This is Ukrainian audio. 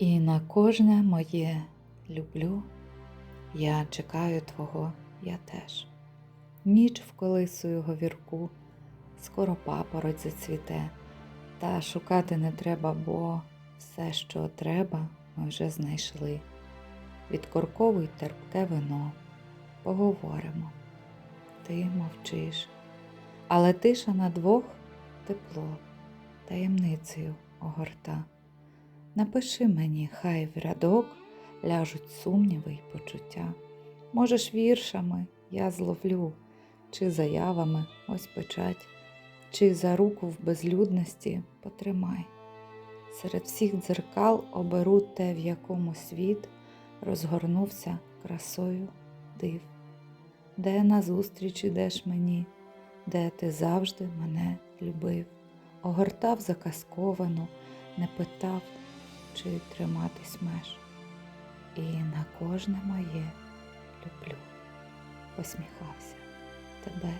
І на кожне моє люблю, я чекаю твого, я теж. Ніч вколисую говірку, скоро папороть зацвіте, та шукати не треба, бо все, що треба, ми вже знайшли. Відкорковуй терпке вино, поговоримо. Ти мовчиш, але тиша на двох тепло, таємницею огорта. Напиши мені, хай в рядок ляжуть сумніви й почуття. Можеш віршами я зловлю, чи заявами ось печать, чи за руку в безлюдності потримай. Серед всіх дзеркал оберу те, в якому світ розгорнувся красою див. Де назустріч ідеш мені, де ти завжди мене любив, огортав заказковану, не питав, чи триматись меж. І на кожне моє люблю, посміхався тебе.